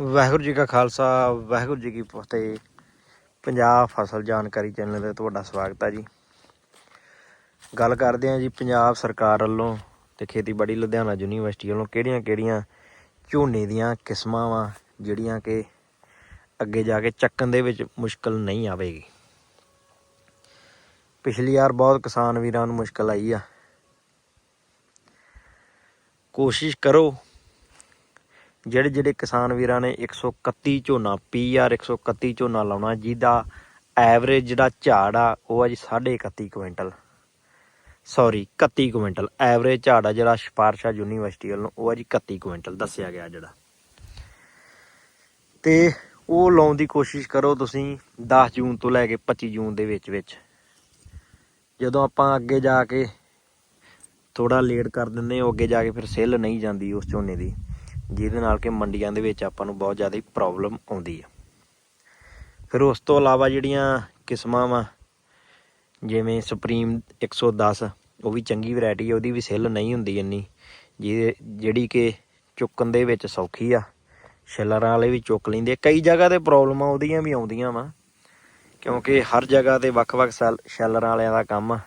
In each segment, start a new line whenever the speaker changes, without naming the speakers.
ਵਾਹਿਗੁਰੂ ਜੀ ਕਾ ਖਾਲਸਾ, ਵਾਹਿਗੁਰੂ ਜੀ ਕੀ ਫਤਿਹ। ਪੰਜਾਬ ਫਸਲ ਜਾਣਕਾਰੀ ਚੈਨਲ ਤੇ ਤੁਹਾਡਾ ਸਵਾਗਤ ਹੈ ਜੀ। ਗੱਲ ਕਰਦੇ ਹਾਂ ਜੀ ਪੰਜਾਬ ਸਰਕਾਰ ਵੱਲੋਂ ਤੇ ਖੇਤੀਬਾੜੀ ਲੁਧਿਆਣਾ ਯੂਨੀਵਰਸਿਟੀ ਵੱਲੋਂ ਕਿਹੜੀਆਂ-ਕਿਹੜੀਆਂ ਝੋਨੇ ਦੀਆਂ ਕਿਸਮਾਂ ਵਾ, ਜਿਹੜੀਆਂ ਕਿ ਅੱਗੇ ਜਾ ਕੇ ਚੱਕਣ ਦੇ ਵਿੱਚ ਮੁਸ਼ਕਲ ਨਹੀਂ ਆਵੇਗੀ। ਪਿਛਲੀ ਵਾਰ ਬਹੁਤ ਕਿਸਾਨ ਵੀਰਾਂ ਨੂੰ ਮੁਸ਼ਕਲ ਆਈ ਆ। ਕੋਸ਼ਿਸ਼ ਕਰੋ ਜਿਹੜੇ ਜਿਹੜੇ ਕਿਸਾਨ ਵੀਰਾਂ ਨੇ 131 ਝੋਨਾ ਪੀਆਰ 131 ਝੋਨਾ ਲਾਉਣਾ, ਜਿਹਦਾ ਐਵਰੇਜ ਜਿਹੜਾ ਝਾੜ ਆ, ਉਹ ਆ ਜੀ 31.5 ਕੁਇੰਟਲ। Sorry 31 quintal. ਐਵਰੇਜ ਝਾੜ ਆ ਜਿਹੜਾ ਸਿਫਾਰਸ਼ਾ ਯੂਨੀਵਰਸਿਟੀ ਵੱਲੋਂ, ਉਹ ਆ ਜੀ 31 ਕੁਇੰਟਲ ਦੱਸਿਆ ਗਿਆ ਜਿਹੜਾ। ਤੇ ਉਹ ਲਾਉਣ ਦੀ ਕੋਸ਼ਿਸ਼ ਕਰੋ ਤੁਸੀਂ 10 ਜੂਨ ਤੋਂ ਲੈ ਕੇ 25 ਜੂਨ ਦੇ ਵਿੱਚ ਵਿੱਚ। ਜਦੋਂ ਆਪਾਂ ਅੱਗੇ ਜਾ ਕੇ ਥੋੜਾ ਲੇਟ ਕਰ ਦਿੰਦੇ ਹਾਂ ਅੱਗੇ ਜਾ ਕੇ ਫਿਰ ਸੇਲ ਨਹੀਂ ਜਾਂਦੀ ਉਸ ਝੋਨੇ ਦੀ। ਜਿਹਦੇ ਨਾਲ ਕਿ ਮੰਡੀਆਂ ਦੇ ਵਿੱਚ ਆਪਾਂ ਨੂੰ ਬਹੁਤ ਜ਼ਿਆਦਾ ਪ੍ਰੋਬਲਮ ਆਉਂਦੀ ਆ। ਫਿਰ ਉਸ ਤੋਂ ਇਲਾਵਾ ਜਿਹੜੀਆਂ ਕਿਸਮਾਂ ਵਾ, ਜਿਵੇਂ ਸੁਪਰੀਮ 110 ਉਹ ਵੀ ਚੰਗੀ ਵੈਰਾਈਟੀ ਹੈ ਉਹਦੀ ਵੀ ਸੇਲ ਨਹੀਂ ਹੁੰਦੀ ਇੰਨੀ। ਜਿਹਦੇ, ਜਿਹੜੀ ਕਿ ਚੁੱਕਣ ਦੇ ਵਿੱਚ ਸੌਖੀ ਆ ਛਿੱਲਰਾਂ ਵਾਲੇ ਵੀ ਚੁੱਕ ਲੈਂਦੇ ਕਈ ਜਗ੍ਹਾ ਤੇ ਪ੍ਰੋਬਲਮਾਂ ਉਹਦੀਆਂ ਵੀ ਆਉਂਦੀਆਂ ਵਾ, ਕਿਉਂਕਿ ਹਰ ਜਗ੍ਹਾ ਤੇ ਵੱਖ-ਵੱਖ ਸੈਲ- ਸ਼ੈਲਰਾਂ ਵਾਲਿਆਂ ਦਾ ਕੰਮ ਆ।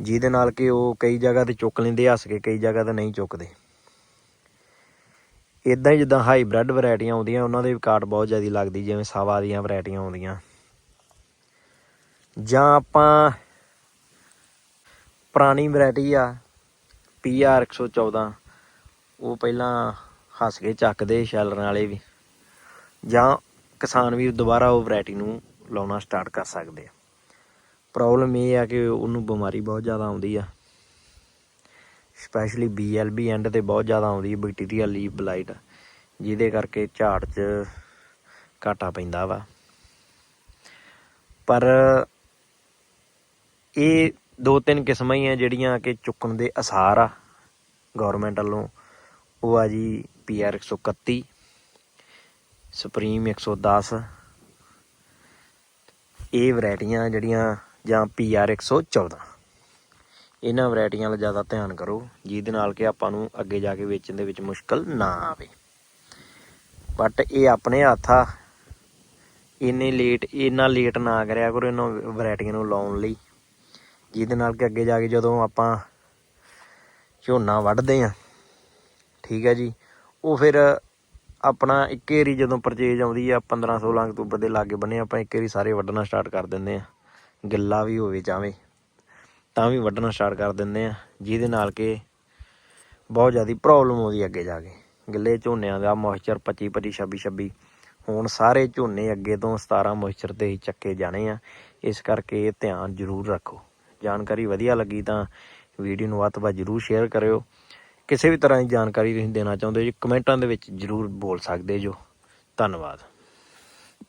ਜਿਹਦੇ ਨਾਲ ਕਿ ਉਹ ਕਈ ਜਗ੍ਹਾ ਤੇ ਚੁੱਕ ਲੈਂਦੇ ਹੱਸ ਕੇ ਕਈ ਜਗ੍ਹਾ ਤੇ ਨਹੀਂ ਚੁੱਕਦੇ। ਇਦਾਂ ਹੀ ਜਿੱਦਾਂ ਹਾਈਬ੍ਰਿਡ ਵੈਰਾਈਟੀਆਂ ਆਉਂਦੀਆਂ, ਉਹਨਾਂ ਦੇ ਵੀ ਕਾਟ ਬਹੁਤ ਜ਼ਿਆਦਾ ਲੱਗਦੀ, ਜਿਵੇਂ ਸਾਵਾ ਦੀਆਂ ਵੈਰਾਈਟੀਆਂ ਆਉਂਦੀਆਂ। ਜਾਂ ਆਪਾਂ ਪੁਰਾਣੀ ਵੈਰਾਈਟੀ ਆ ਪੀਆਰ 114 ਉਹ ਪਹਿਲਾਂ ਹੱਸ ਕੇ ਚੱਕਦੇ ਸ਼ੈਲਰਾਂ ਵਾਲੇ ਵੀ। ਜਾਂ ਕਿਸਾਨ ਵੀ ਦੁਬਾਰਾ ਉਹ ਵੈਰਾਈਟੀ ਨੂੰ ਲਾਉਣਾ ਸਟਾਰਟ ਕਰ ਸਕਦੇ ਆ। ਪ੍ਰੋਬਲਮ ਇਹ ਆ ਕਿ ਉਹਨੂੰ ਬਿਮਾਰੀ ਬਹੁਤ ਜ਼ਿਆਦਾ ਆਉਂਦੀ ਆ। ਸਪੈਸ਼ਲੀ BLB ਐਂਡ ਤੇ ਬਹੁਤ ਜ਼ਿਆਦਾ ਆਉਂਦੀ ਹੈ ਬੈਕਟੀਰੀਆ ਲੀਫ ਬਲਾਈਟ ਜਿਹਦੇ ਕਰਕੇ ਝਾੜ 'ਚ ਘਾਟਾ ਪੈਂਦਾ ਵਾ। ਪਰ ਇਹ ਦੋ ਤਿੰਨ ਕਿਸਮਾਂ ਹੀ ਆ ਜਿਹੜੀਆਂ ਕਿ ਚੁੱਕਣ ਦੇ ਅਸਾਰ ਆ ਗਵਰਨਮੈਂਟ ਵੱਲੋਂ। ਉਹ ਆ ਜੀ PR 131 ਸੁਪਰੀਮ 110 ਇਹ ਵੈਰਾਈਟੀਆਂ ਜਿਹੜੀਆਂ ਜਾਂ PR 114 ਇਹਨਾਂ ਵੈਰਾਈਟੀਆਂ ਵੱਲ ਜ਼ਿਆਦਾ ਧਿਆਨ ਕਰੋ, ਜਿਹਦੇ ਨਾਲ ਕਿ ਆਪਾਂ ਨੂੰ ਅੱਗੇ ਜਾ ਕੇ ਵੇਚਣ ਦੇ ਵਿੱਚ ਮੁਸ਼ਕਲ ਨਾ ਆਵੇ। ਬਟ ਇਹ ਆਪਣੇ ਹੱਥ ਆ। ਇੰਨੇ ਲੇਟ ਇੰਨਾ ਲੇਟ ਨਾ ਕਰਿਆ ਕਰੋ ਇਹਨਾਂ ਵੈਰਾਈਟੀਆਂ ਨੂੰ ਲਾਉਣ ਲਈ, ਜਿਹਦੇ ਨਾਲ ਕਿ ਅੱਗੇ ਜਾ ਕੇ ਜਦੋਂ ਆਪਾਂ ਝੋਨਾ ਵੱਢਦੇ ਆ ਠੀਕ ਹੈ ਜੀ, ਉਹ ਫਿਰ ਆਪਣਾ ਇੱਕ ਏਰੀ ਜਦੋਂ ਪਰਚੇਜ ਆਉਂਦੀ ਆ 15 16 ਅਕਤੂਬਰ ਦੇ ਲਾਗੇ ਬੰਨੇ ਆਪਾਂ ਇੱਕ ਏਰੀ ਸਾਰੇ ਵੱਢਣਾ ਸਟਾਰਟ ਕਰ ਦਿੰਦੇ ਆ ਗਿੱਲਾ ਵੀ ਹੋਵੇ ਚਾਵੇਂ ਤਾਂ ਵੀ ਵੱਢਣਾ ਸਟਾਰਟ ਕਰ ਦਿੰਦੇ ਆ, ਜਿਹਦੇ ਨਾਲ ਕਿ ਬਹੁਤ ਜ਼ਿਆਦਾ ਪ੍ਰੋਬਲਮ ਆਉਂਦੀ ਅੱਗੇ ਜਾ ਕੇ। ਗਿੱਲੇ ਝੋਨਿਆਂ ਦਾ ਮੋਇਸਚਰ 25 25 26 26 ਹੁਣ ਸਾਰੇ ਝੋਨੇ ਅੱਗੇ ਤੋਂ 17 ਮੋਇਸਚਰ ਤੇ ਹੀ ਚੱਕੇ ਜਾਣੇ ਆ। ਇਸ ਕਰਕੇ ਇਹ ਧਿਆਨ ਜ਼ਰੂਰ ਰੱਖੋ। ਜਾਣਕਾਰੀ ਵਧੀਆ ਲੱਗੀ ਤਾਂ ਵੀਡੀਓ ਨੂੰ ਵੱਧ ਤੋਂ ਵੱਧ ਜ਼ਰੂਰ ਸ਼ੇਅਰ ਕਰਿਓ। ਕਿਸੇ ਵੀ ਤਰ੍ਹਾਂ ਦੀ ਜਾਣਕਾਰੀ ਤੁਸੀਂ ਦੇਣਾ ਚਾਹੁੰਦੇ ਹੋ ਜੀ, ਕਮੈਂਟਾਂ ਦੇ ਵਿੱਚ ਜ਼ਰੂਰ ਬੋਲ ਸਕਦੇ ਜੋ। ਧੰਨਵਾਦ।